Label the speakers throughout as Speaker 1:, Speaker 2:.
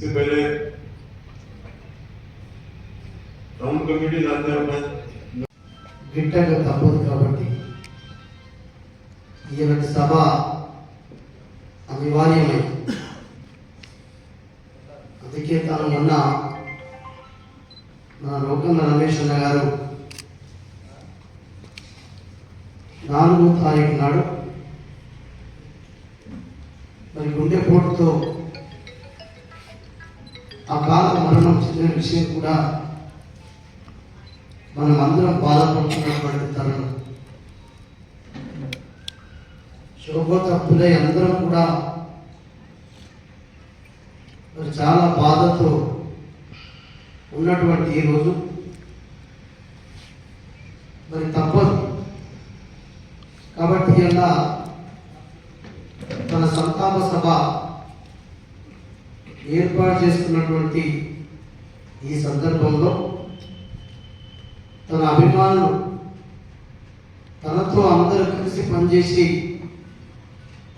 Speaker 1: से पहले town committee
Speaker 2: గిట్టక తప్పదు కాబట్టి ఈయనటి సభ అనివార్యమే అందుకే తాను మొన్న నా లోకన్న రమేష్ అన్న గారు నాలుగో తారీఖు నాడు మరి గుండెపోటుతో ఆ కాలం మరణం చెందిన విషయం కూడా మనం అందరం బాధపడుతున్నటువంటి తరుణం. శోభత పులై అందరం కూడా మరి చాలా బాధతో ఉన్నటువంటి ఈ రోజు. మరి తప్పదు. కాబట్టి ఇలా మన సంతాప సభ ఏర్పాటు చేసుకున్నటువంటి ఈ సందర్భంలో తన అభిమానులు తనతో అందరూ కలిసి పనిచేసి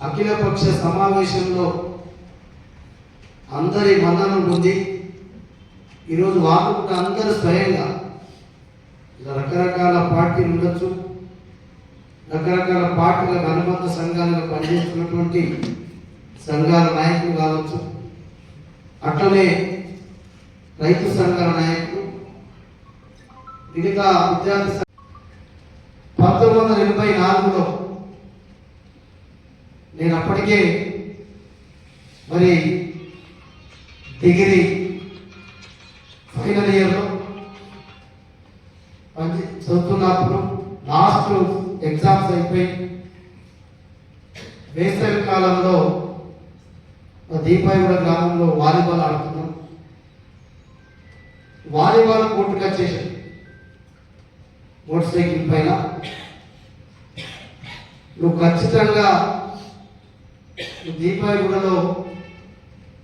Speaker 2: అఖిలపక్ష సమావేశంలో అందరి మన్నను పొంది ఈరోజు వాళ్ళు అందరూ స్వయంగా ఇలా రకరకాల పార్టీలు ఉండొచ్చు రకరకాల పార్టీలకు అనుబంధ సంఘాలుగా పనిచేస్తున్నటువంటి సంఘాల నాయకులు కావచ్చు అట్లనే రైతు సంఘాల నాయకులు మిగతా విద్యార్థి పంతొమ్మిది వందల ఎనభై నాలుగులో నేను అప్పటికే మరి డిగ్రీ ఫైనల్ ఇయర్లో మంచి చదువుతున్నప్పుడు లాస్ట్ ఎగ్జామ్స్ అయిపోయి వేసవి కాలంలో దీపాయిగూడ గ్రామంలో వాలీబాల్ ఆడుతున్నాం. వాలీబాల్ కోర్టుకు వచ్చేసాం. మోటార్ సైకిల్ పైన. నువ్వు ఖచ్చితంగా నువ్వు దీపాయిగూడలో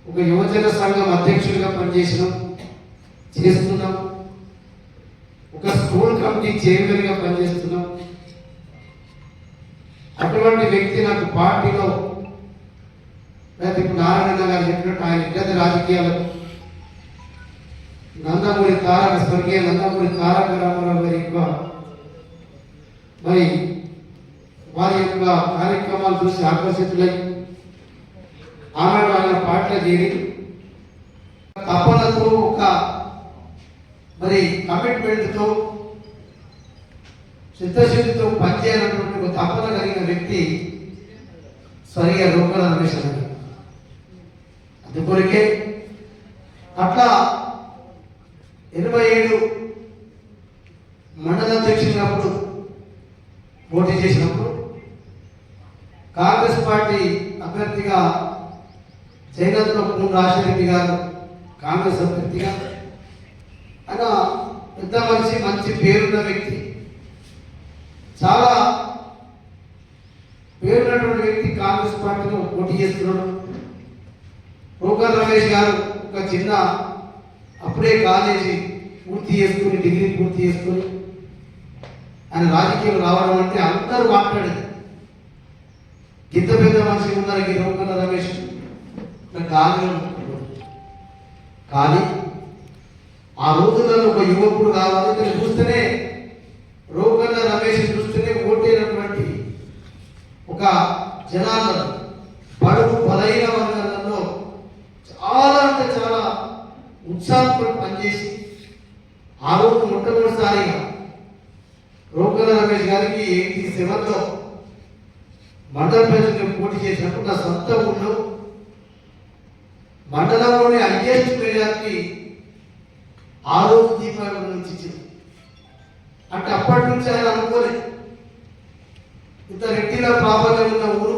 Speaker 2: ఒక యువజన సంఘం అధ్యక్షుడిగా పనిచేసినాం చేస్తున్నాం. ఒక స్కూల్ కమిటీ చైర్మన్గా పనిచేస్తున్నాం. అటువంటి వ్యక్తి నాకు పార్టీలో లేకపోతే ఇప్పుడు నారాయణ గారు చెప్పినట్టు ఆయన ఇద్దరు రాజకీయాలు. నందమూరి తారక స్వర్గీయ నందమూరి తారక రామారావు గారి యొక్క మరి వారి యొక్క కార్యక్రమాలు చూసి ఆకర్షితులై ఆనాడు ఆయన పాటలు చేరి తపనతో ఒక మరి కమిట్మెంట్తో చిత్తశుద్ధితో పనిచేయాలన్నటువంటి ఒక తపన కలిగిన వ్యక్తి స్వర్గీయ రూపణ రమేష్ గారు అందుకొరికే అట్లా ఎనభై ఏడు మండల అధ్యక్షుడినప్పుడు పోటీ చేసినప్పుడు కాంగ్రెస్ పార్టీ అభ్యర్థిగా జగన్లో పూన్ రాజశేఖరెడ్డి గారు కాంగ్రెస్ అభ్యర్థిగా ఆయన పెద్ద మనిషి మంచి పేరున్న వ్యక్తి. చాలా పేరున్నటువంటి వ్యక్తి కాంగ్రెస్ పార్టీలో పోటీ చేస్తున్నాడు. రోకర్ రమేష్ గారు ఒక చిన్న అప్పుడే కాలేజీ పూర్తి చేసుకుని డిగ్రీ పూర్తి చేసుకుని ఆయన రాజకీయం రావడం అంటే అందరూ మాట్లాడేది. ఇంత పెద్ద మనిషి ఉన్నారు ఈ రోకన్న రమేష్? నాకు కానీ ఆ రోజులలో ఒక యువకుడు కావాలి ఇతను చూస్తేనే రోగన్న రమేష్ చూస్తేనే ఓటైనటువంటి ఒక జనాలను రోజు మొట్టమొదటిసారిగా రోకన్న రమేష్ గారికి ఎయిటీ సెవెన్లో మండల ప్రజలకు పోటీ చేసినప్పుడు నా సొంత ఊళ్ళో మండలంలోని హైయెస్ట్ మెజార్టీ ఆ రోజు దీపావళి నుంచి ఇచ్చింది. అంటే అప్పటి నుంచి ఆయన అనుకోలేదు ఇంత రెట్టిలో ప్రాబల్యం ఉన్న ఊరు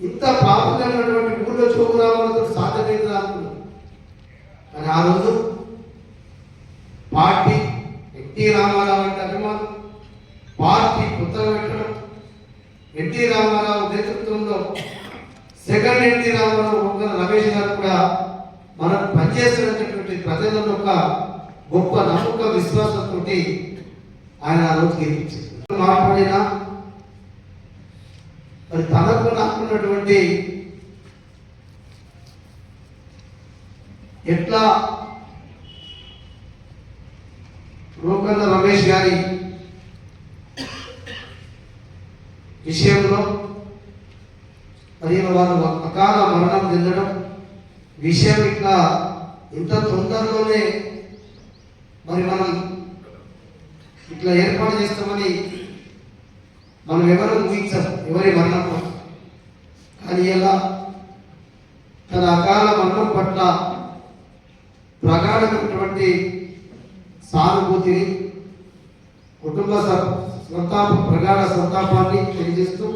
Speaker 2: ఇంత ప్రాబల్యం ఉన్నటువంటి ఊళ్ళో చోగురామంతో సాధ్యమైంది అనుకున్నాం. కానీ ఆ రోజు పార్టీ ఎన్టీ రామారావు అంటే అభిమానం. పార్టీ కొత్తగా పెట్టడం. ఎన్టీ రామారావు నేతృత్వంలో సెకండ్ ఎన్టీ రామారావు ఒక్క రమేష్ గారు కూడా మనం పనిచేస్తున్నటువంటి ప్రజలలో ఒక గొప్ప నమ్మక విశ్వాసంతో ఆయన ఆ రోజు గెలిపించారు. మాట్లాడినా మరి తనకు నాకున్నటువంటి ఎట్లా రోకన్న రమేష్ గారి విషయంలో మరియు వారు అకాల మరణం చెందడం విషయం ఇట్లా ఇంత తొందరలోనే మరి మనం ఇట్లా ఏర్పాటు చేస్తామని మనం ఎవరు ఊహించాం ఎవరి మరణం కానీ ఎలా తన అకాల మరణం పట్ల ప్రగాఢమైనటువంటి సానుభూతిని కుటుంబ సంతాప ప్రగాఢ సంతాపాన్ని తెలియజేస్తూ